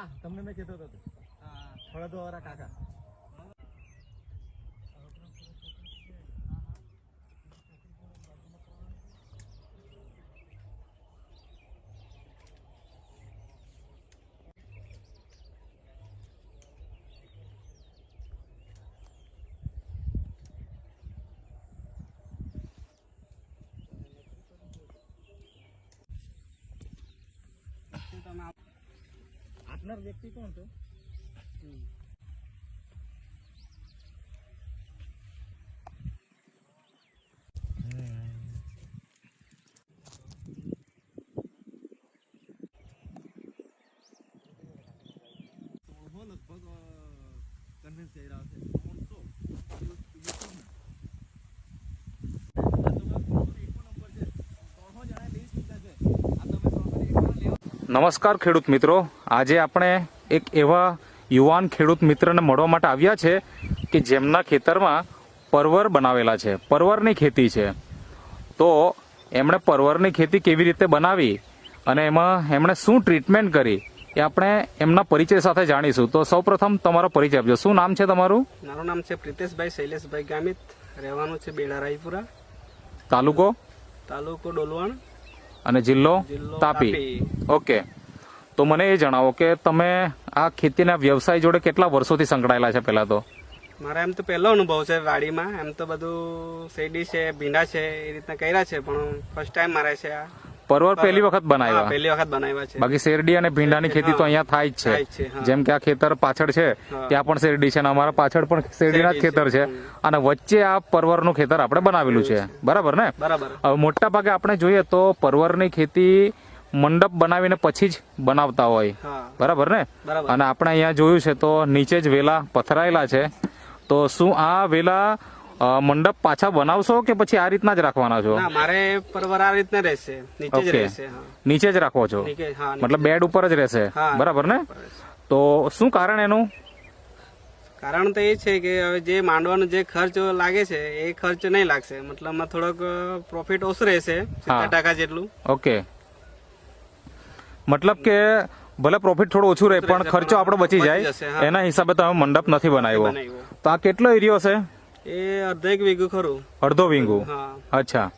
હા તમને મેં કહેતો હતો. ફળદો વાળા કાકા. આપનાર વ્યક્તિ કોણ તો લગભગ કન્વિન્સ થઈ રહ્યા છે નમસ્કાર ખેડૂત મિત્રો. આજે આપણે એક એવા યુવાન ખેડૂત મિત્રને મળવા માટે આવ્યા છે કે જેમના ખેતરમાં પરવર બનાવેલા છે. પરવરની ખેતી છે. તો એમણે પરવરની ખેતી કેવી રીતે બનાવી અને એમાં એમણે શું ટ્રીટમેન્ટ કરી એ આપણે એમના પરિચય સાથે જાણીશું. તો સૌપ્રથમ તમારો પરિચય આપજો. શું નામ છે તમારું? મારું નામ છે પ્રિતેશભાઈ શૈલેષભાઈ ગામિત. રહેવાનું છે બેડા રાયપુરા. તાલુકો? તાલુકો ડોલવણ. અને જિલ્લો તાપી. ઓકે. તો મને એ જણાવો કે તમે આ ખેતીના વ્યવસાય જોડે કેટલા વર્ષોથી સંકળાયેલા છે પહેલા તો? મારા એમ તો પહેલો અનુભવ છે વાડીમાં. એમ તો બધું શેરડી છે ભીંડા છે એ રીતના કર્યા છે પણ ફર્સ્ટ ટાઈમ મારે છે આ. પરવર પહેલી વખત બનાવ્યા. પહેલી વખત બનાવ્યા છે. બાકી શેરડી અને ભીંડાની ખેતી તો અહીંયા થાય જ છે. જેમ કે આ ખેતર પાછળ છે ત્યાં પણ શેરડી છે અને અમારા પાછળ પણ શેરડીના જ ખેતર છે. અને વચ્ચે આ પરવરનું ખેતર આપણે બનાવેલું છે. બરાબર ને? હવે મોટા ભાગે આપણે જોઈએ તો પરવરની ખેતી મંડપ બનાવીને પછી જ બનાવતા હોય. બરાબર ને? અને આપણે અહીંયા જોયું છે તો નીચે જ વેલા પથરાયેલા છે. તો શું આ વેલા મંડપ પાછા બનાવશો કે પછી આ રીતના જ રાખવાના છો? ના મારે પરવર આ રીતના રહેશે. નીચે જ. રહેશે નીચે જ રાખો છો. મતલબ બેડ ઉપર જ રહેશે? બરાબર ને? તો શું કારણ એનું? કારણ તો એ છે કે હવે જે માંડવાનો જે ખર્ચ લાગે છે એ ખર્ચ નહીં લાગશે. મતલબમાં થોડોક પ્રોફિટ ઓછું રહેશે સિત્તેર ટકા જેટલું. ઓકે. મતલબ કે ભલે પ્રોફિટ થોડું ઓછું રહે પણ ખર્ચો આપણો બચી જાય. એના હિસાબે તમે મંડપ નથી બનાવ્યો. બનાવ્યો. તો આ કેટલો એરિયો છે એ અડધો એક વીઘું ખરું. અડધો વીંગુ? અચ્છા.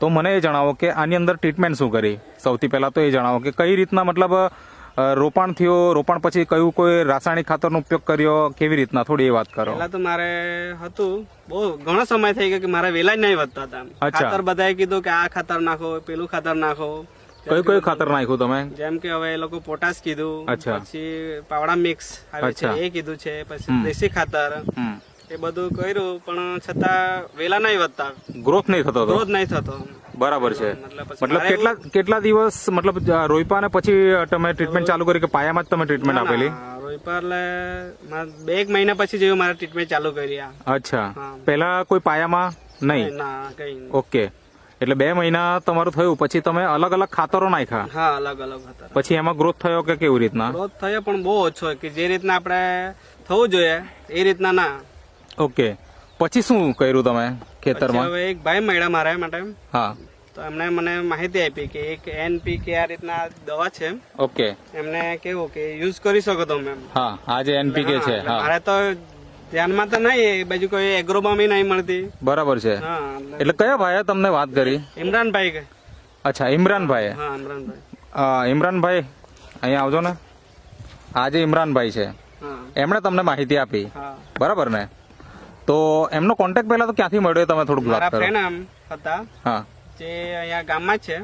તો મને એ જણાવો કે આની અંદર ટ્રીટમેન્ટ શું કરી? સૌથી પહેલા તો એ જણાવો કે કઈ રીતના મતલબ રોપણ થયો? રોપાણ પછી કયું કોઈ રાસાયણિક ખાતરનો ઉપયોગ કર્યો? કેવી રીતના? થોડી એ વાત કરો. પહેલા તો મારે હતું. બહુ ઘણો સમય થઈ ગયો કે મારા વેલા જ નહીં વધતા હતા. ખાતર બધાએ કીધું કે આ ખાતર નાખો પેલું ખાતર નાખો. કયું કયું ખાતર નાખ્યું તમે? જેમ કે હવે એ લોકો પોટાશ કીધું. પછી પાવડા મિક્સ આવે છે એ કીધું છે. પછી દેશી ખાતર. એ બધું કર્યું પણ છતાં વેલા નહીં વધતા. ગ્રોથ નહીં થતો તો? ગ્રોથ નહીં થતો. બરાબર છે. મતલબ કેટલા કેટલા દિવસ મતલબ રોઈપા ને પછી તમે ટ્રીટમેન્ટ ચાલુ કરી કે પાયામાં જ તમે ટ્રીટમેન્ટ આપેલી? રોઈપા એટલે બે એક મહિના પછી જેવું મારે ટ્રીટમેન્ટ ચાલુ કરી અચ્છા. પહેલા કોઈ પાયામાં નહીં. ઓકે. એટલે બે મહિના તમારું થયું પછી તમે અલગ અલગ ખાતરો નાખ્યા? હા અલગ અલગ ખાતર. પછી એમાં ગ્રોથ થયો કે કેવી રીતના? ગ્રોથ થયો પણ બહુ ઓછો કે જે રીતના આપણે થવું જોઈએ એ રીતના ના. ઓકે. પછી શું કર્યું તમે ખેતરમાં? હવે એક ભાઈ મળ્યા મારા માટે. હા. તો એમણે મને માહિતી આપી કે એક એનપી કે આ રીતના દવા છે. ઓકે. એમને કેવું કે યુઝ કરી શકો તમે. હા આ જે એનપીકે છે મારે તો ધ્યાનમાં તો નહીં એ બાજુ કોઈ એગ્રોબામી નહીં મળતી. બરાબર છે. હા એટલે કયા ભાઈએ તમને વાત કરી? ઇમરાનભાઈ કે અચ્છા ઇમરાનભાઈ હા ઇમરાનભાઈ. ઇમરાનભાઈ અહીંયા આવજો ને. આ જે ઇમરાનભાઈ છે. એમણે તમને માહિતી આપી. બરાબર ને? તો એમનો કોન્ટેક્ટ પહેલા તો ક્યાંથી મળ્યો તમે થોડુંક વાત મારા કરો. ફ્રેન્ડ હતા. હા. જે અહીંયા ગામમાં છે.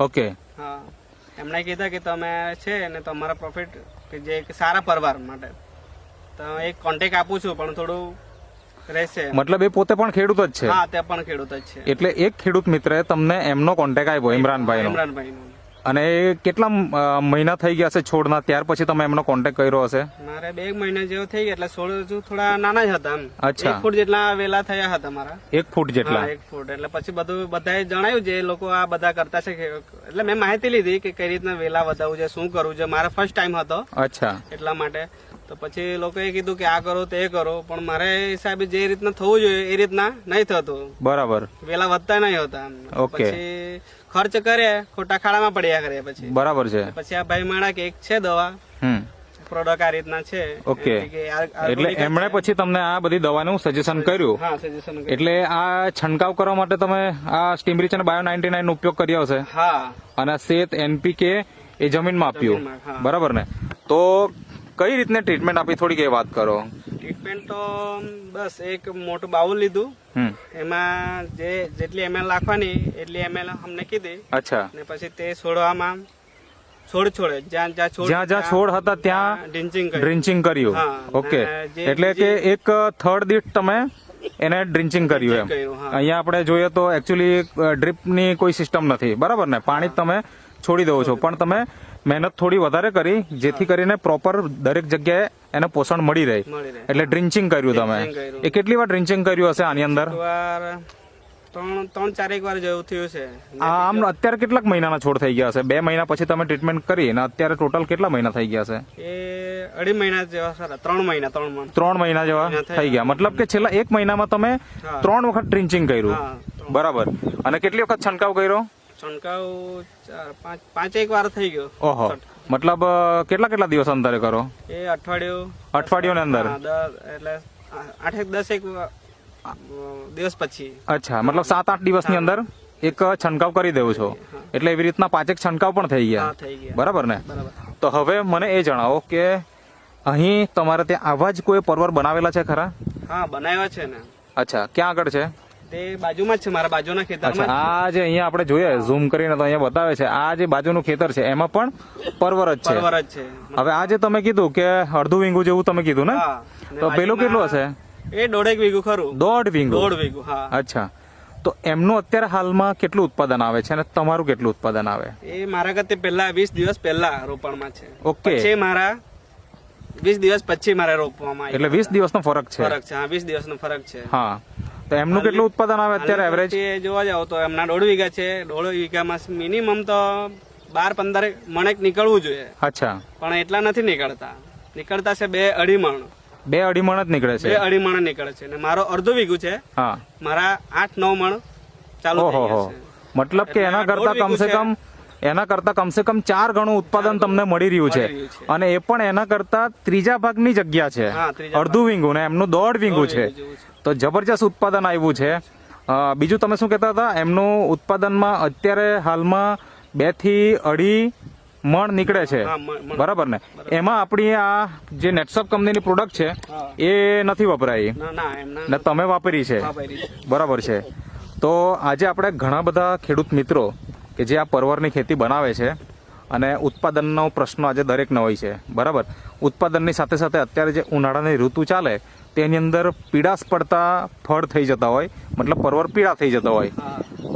ઓકે. હા. એમણે કીધા કે તમે છે ને તમારા પ્રોફિટ કે જે એક સારા પરવાર માટે. તો એક કોન્ટેક્ટ આપું છું પણ થોડું રહેશે. મતલબ એ પોતે પણ ખેડૂત જ છે. હા તે પણ ખેડૂત જ છે. એટલે એક ખેડૂત મિત્રે તમને એમનો કોન્ટેક્ટ આપ્યો ઇમરાનભાઈનો. ઇમરાનભાઈનું. અને કેટલા મહિના થઈ ગયા હશે છોડના? ત્યાર પછી તમે એમનો કોન્ટેક કર્યો હશે? મારે બે મહિના જેવો થઈ ગયા એટલે છોડ હજુ થોડા નાના જ હતા અચ્છા. એક ફૂટ જેટલા વેલા થયા હતા મારા. એક ફૂટ જેટલા? એક ફૂટ. એટલે પછી બધું બધાએ જણાવ્યું જે લોકો આ બધા કરતા છે એટલે મેં માહિતી લીધી કે કઈ રીતના વેલા વધાવવું છે શું કરવું છે. મારા ફર્સ્ટ ટાઈમ હતો. અચ્છા. એટલા માટે. તો પછી લોકોએ કીધું કે આ કરો તે કરો. પણ મારે હિસાબે જે રીતના થવું જોઈએ એ રીતના નહીં થતું. બરાબર. વેલા વધતા નહીં હોતા ઓકે. પછી ખર્ચ કરે ખોટા ખાડામાં પડ્યા કરે પછી. બરાબર છે. પછી આ ભાઈ માણા કે એક છે દવા. હમ. પ્રોડક્ટ આ રીતના છે. ઓકે. એટલે એમણે પછી તમને આ બધી દવાનું સજેશન કર્યું. એટલે આ છંટકાવ કરવા માટે તમે આ સ્ટીમરીચ અને બાયો નાઇન્ટી નાઇન ઉપયોગ કર્યો હશે. હા. અને શેત એનપીકે એ જમીનમાં આપ્યું. બરાબર ને? તો કઈ રીતની ટ્રીટમેન્ટ આપી? થોડીક એ વાત કરો. ટ્રીટમેન્ટ તો બસ એક મોટું બાઉલ લીધું. એમાં જે જેટલી એમએલ નાખવાની એટલી એમએલ અમને કીધી. અચ્છા. ને પછી તે છોડવામાં છોડ છોડે. જ્યાં જ્યાં છોડ જ્યાં જ્યાં છોડ હતા ત્યાં કર્યું. ડ્રિન્ચિંગ કર્યું. ઓકે એટલે કે એક થર્ડ દીઠ તમે એને ડ્રિન્ચિંગ કર્યું એમ. અહીંયા આપણે જોઈએ તો એકચ્યુઅલી ડ્રીપની કોઈ સિસ્ટમ નથી. બરાબર ને? પાણી તમે છોડી દો છો. પણ તમે મહેનત થોડી વધારે કરી જેથી કરીને પ્રોપર દરેક જગ્યાએ એને પોષણ મળી રહે. એટલે ડ્રિન્ચિંગ કર્યું તમે. એ કેટલી વાર ડ્રિન્ચિંગ કર્યું હશે આની અંદર? ત્રણ ચારેક વાર જેવું થયું છે. આમ અત્યારે કેટલાક મહિનાના છોડ થઈ ગયા હશે? બે મહિના પછી તમે ટ્રીટમેન્ટ કરી અને અત્યારે ટોટલ કેટલા મહિના થઈ ગયા છે એ અઢી મહિના જેવા સારા ત્રણ મહિના ત્રણ ત્રણ મહિના જેવા થઈ થઈ ગયા. મતલબ કે છેલ્લા એક મહિનામાં તમે ત્રણ વખત ડ્રિન્ચિંગ કર્યું. બરાબર. અને કેટલી વખત છંટકાવ કર્યો? છંટકાવ ચાર પાંચ પાંચેક વાર થઈ ગયો ઓહો. મતલબ કેટલા કેટલા દિવસ અંતરે કરો? એ અઠવાડિયું. અઠવાડિયાની અંદર? એટલે આઠ એટલે આઠેક એક દિવસ પછી. અચ્છા મતલબ સાત આઠ દિવસની અંદર એક છંટકાવ કરી દેવું છો? એટલે એવી રીતના પાંચેક છંટકાવ પણ થઈ ગયા? બરાબર ને? તો હવે મને એ જણાવો કે અહીં તમારે ત્યાં આવા જ કોઈ પર્વત બનાવેલા છે ખરા? હા બનાવ્યા છે ને. અચ્છા ક્યાં આગળ છે? તે બાજુમાં જ છે મારા બાજુના ખેતરમાં આ જે અહીંયા આપણે જોઈએ ઝૂમ કરીને તો અહીંયા બતાવે છે આ જે બાજુનું ખેતર છે એમાં પણ પરવર જ છે. પરવર જ છે. હવે આ જે તમે કીધું કે અડધું વીંગું જેવું તમે કીધું ને? તો પેલું કેટલું હશે? એ દોઢેક વીઘું ખરું. દોઢ વીંગું? દોઢ વીઘું હા. અચ્છા. તો એમનું અત્યારે હાલમાં કેટલું ઉત્પાદન આવે છે અને તમારું કેટલું ઉત્પાદન આવે? એ મારા કરતે પહેલા વીસ દિવસ પહેલા રોપણમાં છે. ઓકે. છે મારા વીસ દિવસ પછી મારે રોપવામાં એટલે વીસ દિવસનો ફરક છે? ફરક છે હા વીસ દિવસનો ફરક છે. હા. તો એમનું કેટલું ઉત્પાદન આવે અત્યારે એવરેજ જોવા જાવ તો એમના દોઢ વીઘા છે. દોઢ વીઘામાં મિનિમમ તો બાર પંદર મણેક નીકળવું જોઈએ. અચ્છા. પણ એટલા નથી નીકળતા. નીકળતા છે બે અઢી મણ. બે અઢી મણ જ નીકળે બે છે અઢી મણ નીકળે છે. અને મારો અડધું વીઘું છે. હા. મારા આઠ નવ મણ ચાલુ મતલબ કે એના કરતા કમસે કમ એના કરતા કમસે કમ ચાર ગણું ઉત્પાદન તમને મળી રહ્યું છે. અને એ પણ એના કરતા ત્રીજા ભાગની જગ્યા છે. અડધું વીંગું ને એમનું દોઢ વીંગું છે. તો જબરજસ્ત ઉત્પાદન આવ્યું છે. બીજું તમે શું કહેતા હતા? એમનું ઉત્પાદનમાં અત્યારે હાલમાં બેથી અઢી મણ નીકળે છે. બરાબર ને? એમાં આપણી આ જે નેટસપ કંપનીની પ્રોડક્ટ છે એ નથી વપરાઈ. ને તમે વાપરી છે. બરાબર છે. તો આજે આપણે ઘણા બધા ખેડૂત મિત્રો કે જે આ પરવરની ખેતી બનાવે છે અને ઉત્પાદનનો પ્રશ્ન આજે દરેકને હોય છે. બરાબર? ઉત્પાદનની સાથે સાથે અત્યારે જે ઉનાળાની ઋતુ ચાલે તેની અંદર પીડાશ પડતા ફળ થઈ જતા હોય મતલબ પરવર પીળા થઈ જતા હોય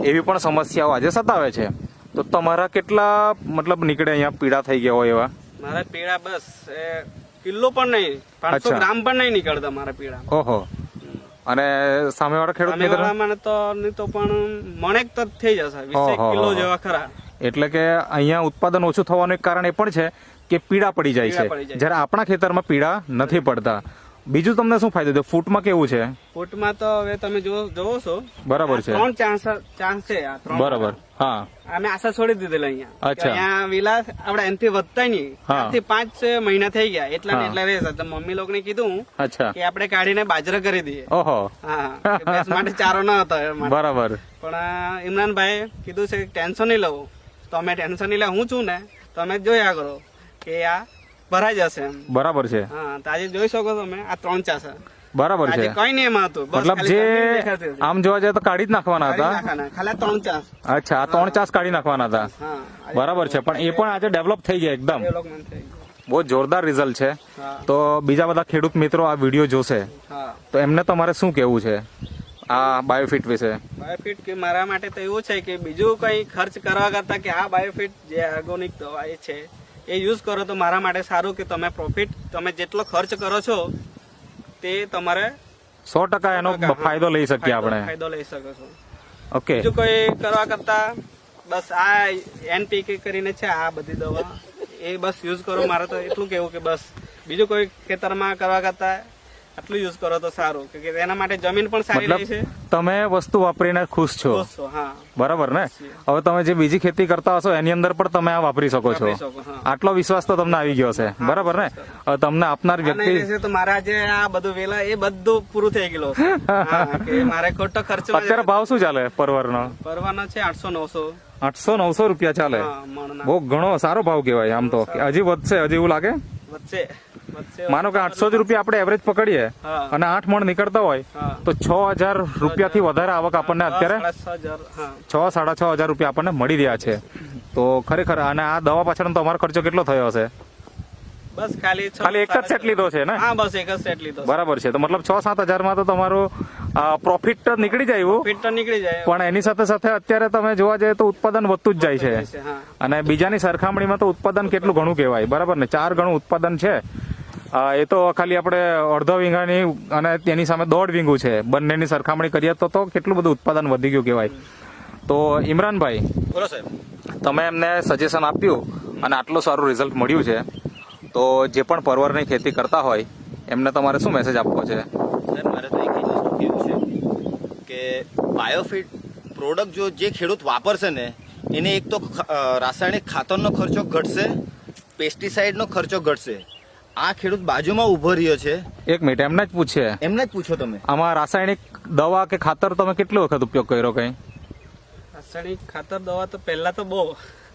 એવી પણ સમસ્યાઓ આજે સતાવે છે. તો તમારા કેટલા મતલબ નીકળે અહીંયા પીડા થઈ ગયા હોય એવા? મારા પીડા બસ કિલ્લો પણ નહીં પાંચસો ગ્રામ પણ નહીં નીકળતા મારા પીડા ઓહો. અને સામેવાળા ખેડૂત મિત્ર? સામેવાળામાં તો નહીં તો પણ મણેક તો થઈ જશે. કિલો જેવા ખરા. એટલે કે અહીંયા ઉત્પાદન ઓછું થવાનું એક કારણ એ પણ છે કે પીડા પડી જાય છે. જ્યારે આપણા ખેતરમાં પીડા નથી પડતા. બીજું તમને શું ફાયદો? થયો ફૂટમાં કેવું છે? ફૂટમાં તો હવે તમે જોવો છો. બરાબર છે. ત્રણ ચાન્સ ચાન્સ છે બરાબર હા. અમે આશા છોડી દીધેલા અહીંયા. અચ્છા. અહીંયા વિલા આપડે એનથી વધતા નહીં. થી પાંચ મહિના થઈ ગયા. એટલા ને એટલા રહેશે તો મમ્મી લોકોને કીધું અચ્છા. કે આપણે કાઢીને બાજરા કરી દઈએ. ઓહો. હા માટે ચારો ન હતો. બરાબર. પણ આ ઇમરાનભાઈ કીધું છે ટેન્શન નહીં લવું. તો અમે ટેન્શન નહીં લે હું છું ને તમે જોયા કરો કે આ ભરાઈ જશે બરાબર છે. હા તો આજે જોઈ શકો તમે આ ત્રણ ચાસ બરાબર છે. કઈ નહીં એમાં હતું મતલબ જે. આમ જોવા જાય તો કાઢી જ નાખવાના હતા? ખાલી ત્રણ ચાસ અચ્છા આ ત્રણ ચાસ કાઢી નાખવાના હતા? બરાબર છે પણ એ પણ આજે ડેવલપ થઈ ગયા એકદમ. બહુ જોરદાર રિઝલ્ટ છે. તો બીજા બધા ખેડૂત મિત્રો આ વીડિયો જોશે. તો એમને તમારે શું કેવું છે? આ બાયોફિટ વિશે. બાયોફિટ કે મારા માટે તો એવું છે કે બીજું કઈ ખર્ચ કરવા કરતા કે આ બાયોફિટ જે ઓર્ગોનિક દવા છે એ યુઝ કરો તો મારા માટે સારું કે તમે પ્રોફિટ તમે જેટલો ખર્ચ કરો છો તે તમારે સો ટકા એનો ફાયદો લઈ શકીએ આપણે. ફાયદો લઈ શકો છો. ઓકે બીજું કોઈ કરવા કરતા બસ આ એનપીકે કરીને છે આ બધી દવા એ બસ યુઝ કરો. મારે તો એટલું કેવું કે બસ. બીજું કોઈ ખેતરમાં કરવા કરતા આટલું યુઝ કરો તો સારું. કે એના માટે જમીન પણ સારી રહી છે. તમે વસ્તુ વાપરીને ખુશ છો. બરાબર ને? હવે તમે જે બીજી ખેતી કરતા હશો એની અંદર પણ તમે આ વાપરી શકો છો. આટલો વિશ્વાસ તો તમને આવી ગયો છે. બરાબર ને? તમને આપનાર વ્યક્તિ તો મારા જે આ બધું વેલા એ બધું પૂરું થઈ ગયેલું મારે ખોટો ખર્ચ અત્યારે ભાવ શું ચાલે પરવરનો? ભરવાનો છે આઠસો નવસો. આઠસો નવસો રૂપિયા ચાલે. બહુ ઘણો સારો ભાવ કહેવાય આમ તો. હજી વધશે હજી એવું લાગે? વચ્ચે માનો કે આઠસો જ રૂપિયા આપણે એવરેજ પકડીએ અને આઠ મણ નીકળતા હોય તો છ હજાર રૂપિયાથી વધારે આવક આપણને અત્યારે છ હજાર, સાડા છ હજાર રૂપિયા આપણને મળી રહ્યા છે. તો ખરેખર અને આ દવા પાછળ તમારો ખર્ચો કેટલો થયો હશે? બસ ખાલી ખાલી એક જ સેટ લીધો છે ને? હા બસ એક જ સેટ લીધો બરાબર છે. તો મતલબ છ સાત હજારમાં તો તમારું પ્રોફિટ નીકળી જાય એવું? નીકળી જાય પણ એની સાથે સાથે અત્યારે તમે જોવા જઈએ તો ઉત્પાદન વધતું જ જાય છે. અને બીજાની સરખામણીમાં તો ઉત્પાદન કેટલું ઘણું કહેવાય? બરાબર ને? ચાર ગણું ઉત્પાદન છે. એ તો ખાલી આપણે અડધો વીંગાની અને તેની સામે દોઢ વીંગું છે. બંનેની સરખામણી કરીએ તો તો કેટલું બધું ઉત્પાદન વધી ગયું કહેવાય. તો ઇમરાનભાઈ બોલો સાહેબ. તમે એમને સજેશન આપ્યું અને આટલું સારું રિઝલ્ટ મળ્યું છે. તો જે પણ પરવરની ખેતી કરતા હોય એમને તમારે શું મેસેજ આપવો છે? સાહેબ મારે તો એક જ વસ્તુ છે કે બાયોફિટ પ્રોડક્ટ જો જે ખેડૂત વાપરશે ને એને એક તો રાસાયણિક ખાતરનો ખર્ચો ઘટશે પેસ્ટિસાઇડનો ખર્ચો ઘટશે. આ ખેડૂત બાજુમાં ઊભો રહ્યો છે. એક મિનિટ એમને જ પૂછે. એમને જ પૂછો તમે. આમાં રાસાયણિક દવા કે ખાતર તમે કેટલી વખત ઉપયોગ કર્યો કઈ? રાસાયણિક ખાતર દવા તો પહેલા તો બહુ.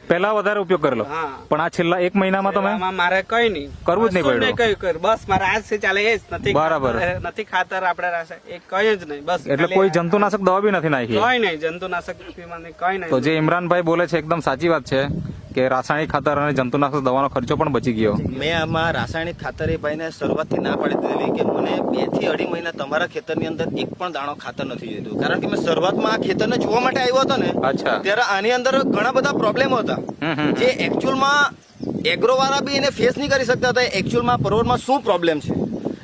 પહેલા વધારે ઉપયોગ કરેલો. પણ આ છેલ્લા એક મહિનામાં તમે? મારે કઈ નહીં. કરવું જ નહીં પડ્યું. કઈ બસ મારે આજથી ચાલે એ જ નથી બરાબર. નથી ખાતર આપણે એ કઈ જ નહીં બસ એટલે કોઈ જંતુનાશક દવા બી નથી નાખી? કઈ નહીં જંતુનાશક કઈ નહીં. તો જે ઇમરાનભાઈ બોલે છે એકદમ સાચી વાત છે. કે રાસાયણિક ખાતર અને જંતુનાશક દવાનો ખર્ચો પણ બચી ગયો. મેં આમાં રાસાયણિક ખાતર એ ભાઈને શરૂઆતથી ના પાડી દીધેલી કે મને બેથી અઢી મહિના તમારા ખેતરની અંદર એક પણ દાણો ખાતર નથી જોઈતું. કારણ કે મેં શરૂઆતમાં આ ખેતરને જોવા માટે આવ્યો હતો ને અચ્છા. ત્યારે આની અંદર ઘણા બધા પ્રોબ્લેમો હતા. જે એકચ્યુઅલમાં એગ્રો વાળા બી એને ફેસ નહીં કરી શકતા હતા એકચ્યુઅલમાં પરોવરમાં શું પ્રોબ્લેમ છે?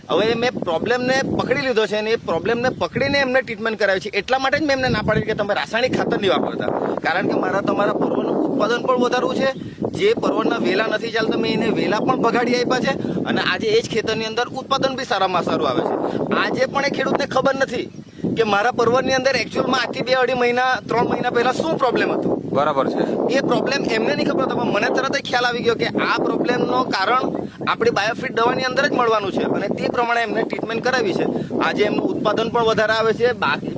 હવે મેં પ્રોબ્લેમને પકડી લીધો છે અને એ પ્રોબ્લેમને પકડીને એમને ટ્રીટમેન્ટ કરાવી છે. એટલા માટે જ મેં એમને ના પાડી કે તમે રાસાયણિક ખાતર નહીં વાપરતા. કારણ કે મારા તમારા પર્વનું ઉત્પાદન પણ વધારવું છે. જે પર્વતના વેલા નથી ચાલતા, મેં એને વેલા પણ ભગાડી આપ્યા છે અને આજે એ જ ખેતરની અંદર ઉત્પાદન બી સારામાં સારું આવે છે. આજે પણ એ ખેડૂતને ખબર નથી કે મારા પર્વતની અંદર એકચ્યુઅલમાં આજથી બે અઢી મહિના, ત્રણ મહિના પહેલાં શું પ્રોબ્લેમ હતો? બરાબર છે. એ પ્રોબ્લેમ એમને નહીં ખબર હતો પણ મને તરત જ ખ્યાલ આવી ગયો કે આ પ્રોબ્લેમનો કારણ આપણી બાયોફિટ દવાની અંદર જ મળવાનું છે. અને તે પ્રમાણે એમને ટ્રીટમેન્ટ કરાવી છે. આજે એમનું ઉત્પાદન પણ વધારે આવે છે.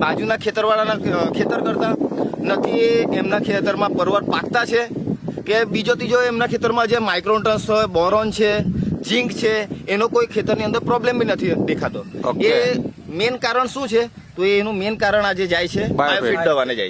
બાજુના ખેતરવાળાના ખેતર કરતા નથી એમના ખેતરમાં પરવર પાકતા છે. કે બીજો ત્રીજો એમના ખેતરમાં જે માઇક્રોન્ટન્સ હોય બોરોન છે ઝીંક છે એનો કોઈ ખેતરની અંદર પ્રોબ્લેમ બી નથી દેખાતો. એ મેન કારણ શું છે? તો એનું મેન કારણ આજે જાય છે બાયોફિટ દવાને જાય